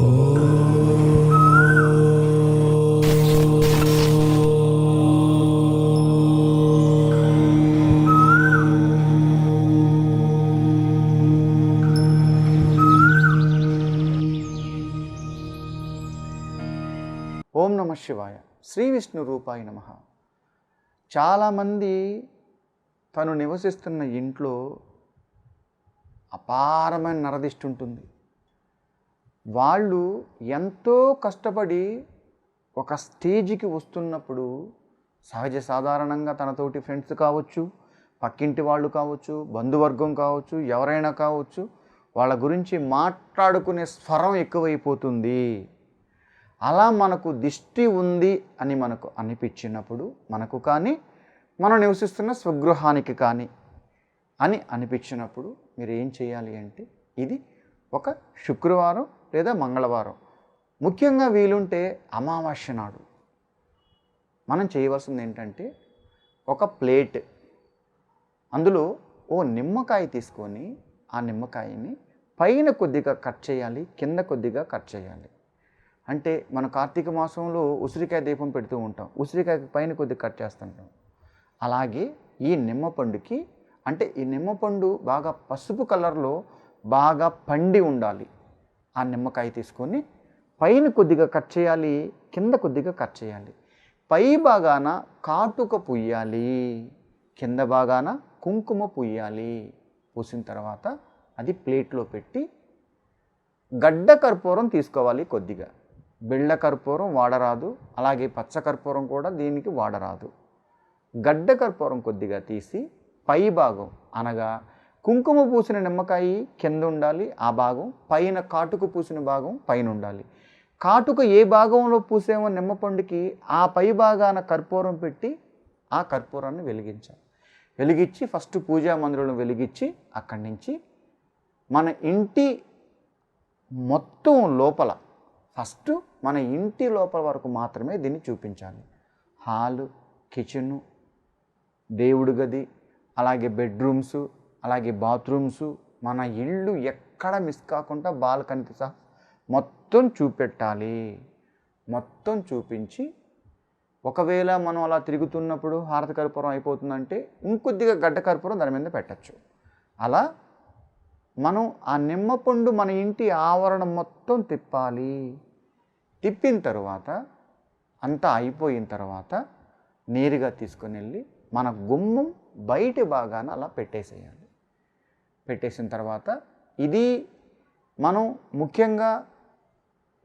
ఓం నమ శివాయ. శ్రీ విష్ణు రూపాయ నమ. చాలామంది తను నివసిస్తున్న ఇంట్లో అపారమైన నరదిష్టి ఉంటుంది. వాళ్ళు ఎంతో కష్టపడి ఒక స్టేజ్కి వస్తున్నప్పుడు సహజ సాధారణంగా తనతోటి ఫ్రెండ్స్ కావచ్చు పక్కింటి వాళ్ళు కావచ్చు బంధువర్గం కావచ్చు ఎవరైనా కావచ్చు వాళ్ళ గురించి మాట్లాడుకునే స్వరం ఎక్కువైపోతుంది. అలా మనకు దిష్టి ఉంది అని మనకు అనిపించినప్పుడు మనకు కానీ మనం నివసిస్తున్న స్వగృహానికి కానీ అని అనిపించినప్పుడు మీరు ఏం చేయాలి అంటే ఇది ఒక శుక్రవారం లేదా మంగళవారం. ముఖ్యంగా వీలుంటే అమావాస్య నాడు. మనం చేయవలసింది ఏంటంటే ఒక ప్లేట్. అందులో ఓ నిమ్మకాయ తీసుకొని ఆ నిమ్మకాయని పైన కొద్దిగా కట్ చేయాలి కింద కొద్దిగా కట్ చేయాలి. అంటే మన కార్తీక మాసంలో ఉసిరికాయ దీపం పెడుతూ ఉంటాం. ఉసిరికాయ పైన కొద్దిగా కట్ చేస్తుంటాం. అలాగే ఈ నిమ్మపండుకి అంటే ఈ నిమ్మపండు బాగా పసుపు కలర్లో బాగా పండి ఉండాలి. ఆ నిమ్మకాయ తీసుకొని పైన కొద్దిగా కట్ చేయాలి కింద కొద్దిగా కట్ చేయాలి. పై భాగాన కాటుక పుయ్యాలి కింద భాగాన కుంకుమ పుయ్యాలి. పూసిన తర్వాత అది ప్లేట్లో పెట్టి గడ్డ కర్పూరం తీసుకోవాలి కొద్దిగా. బిళ్ళ కర్పూరం వాడరాదు అలాగే పచ్చ కర్పూరం కూడా దీనికి వాడరాదు. గడ్డ కర్పూరం కొద్దిగా తీసి పై భాగం అనగా కుంకుమ పూసిన నిమ్మకాయ కింద ఉండాలి ఆ భాగం పైన కాటుకు పూసిన భాగం పైన ఉండాలి. కాటుక ఏ భాగంలో పూసేమో నిమ్మపండుకి ఆ పై భాగాన కర్పూరం పెట్టి ఆ కర్పూరాన్ని వెలిగించాలి. వెలిగించి ఫస్ట్ పూజా మందిరంలో వెలిగించి అక్కడి నుంచి మన ఇంటి మొత్తం లోపల ఫస్ట్ మన ఇంటి లోపల వరకు మాత్రమే దీన్ని చూపించాలి. హాలు కిచెను దేవుడి గది అలాగే బెడ్రూమ్స్ అలాగే బాత్రూమ్స్ మన ఇల్లు ఎక్కడ మిస్ కాకుండా బాల్కనీకి సహా మొత్తం చూపెట్టాలి. మొత్తం చూపించి ఒకవేళ మనం అలా తిరుగుతున్నప్పుడు హారతి కర్పూరం అయిపోతుందంటే ఇంకొద్దిగా గడ్డ కర్పూరం దాని మీద పెట్టచ్చు. అలా మనం ఆ నిమ్మపండు మన ఇంటి ఆవరణం మొత్తం తిప్పాలి. తిప్పిన తర్వాత అంతా అయిపోయిన తర్వాత నేరుగా తీసుకొని వెళ్ళి మన గుమ్మం బయటి భాగాన అలా పెట్టేసేయాలి. పెట్టేసిన తర్వాత ఇది మనం ముఖ్యంగా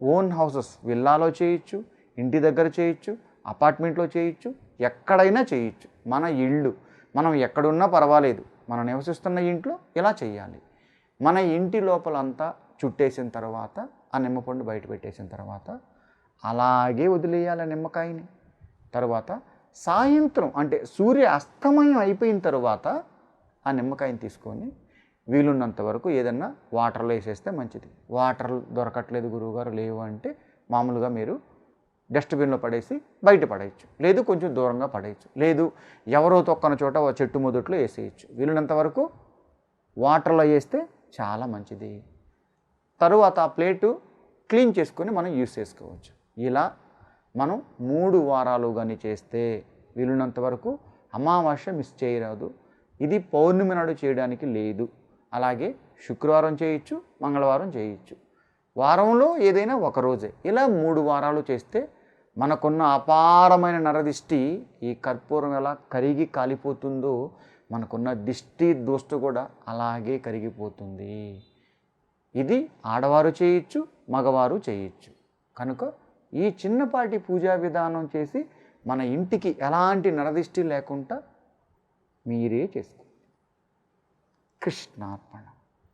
ఓన్ హౌసెస్ విల్లాలో చేయొచ్చు ఇంటి దగ్గర చేయొచ్చు అపార్ట్మెంట్లో చేయొచ్చు ఎక్కడైనా చేయొచ్చు. మన ఇళ్ళు మనం ఎక్కడున్నా పర్వాలేదు. మనం నివసిస్తున్న ఇంట్లో ఇలా చేయాలి. మన ఇంటి లోపలంతా చుట్టేసిన తర్వాత ఆ నిమ్మపండు బయట పెట్టేసిన తర్వాత అలాగే వదిలేయాలి ఆ నిమ్మకాయని. తర్వాత సాయంత్రం అంటే సూర్య అస్తమయం అయిపోయిన తర్వాత ఆ నిమ్మకాయని తీసుకొని వీలున్నంత వరకు ఏదన్నా వాటర్లో వేసేస్తే మంచిది. వాటర్ దొరకట్లేదు గురువుగారు లేవు అంటే మామూలుగా మీరు డస్ట్బిన్లో పడేసి బయట పడేయచ్చు. లేదు కొంచెం దూరంగా పడేయచ్చు. లేదు ఎవరో తొక్కన చోట చెట్టు మొదట్లో వేసేయచ్చు. వీలున్నంత వరకు వాటర్లో వేస్తే చాలా మంచిది. తరువాత ఆ ప్లేటు క్లీన్ చేసుకొని మనం యూస్ చేసుకోవచ్చు. ఇలా మనం మూడు వారాలు కానీ చేస్తే వీలున్నంత వరకు అమావాస్య మిస్ చేయరాదు. ఇది పౌర్ణమి నాడు చేయడానికి లేదు. అలాగే శుక్రవారం చేయొచ్చు మంగళవారం చేయొచ్చు. వారంలో ఏదైనా ఒక రోజే. ఇలా మూడు వారాలు చేస్తే మనకున్న అపారమైన నరదిష్టి ఈ కర్పూరం ఎలా కరిగి కాలిపోతుందో మనకున్న దిష్టి దోస్తు కూడా అలాగే కరిగిపోతుంది. ఇది ఆడవారు చేయొచ్చు మగవారు చేయొచ్చు. కనుక ఈ చిన్నపాటి పూజా విధానం చేసి మన ఇంటికి ఎలాంటి నరదిష్టి లేకుండా మీరే చేసుకోండి कृष्णार्पण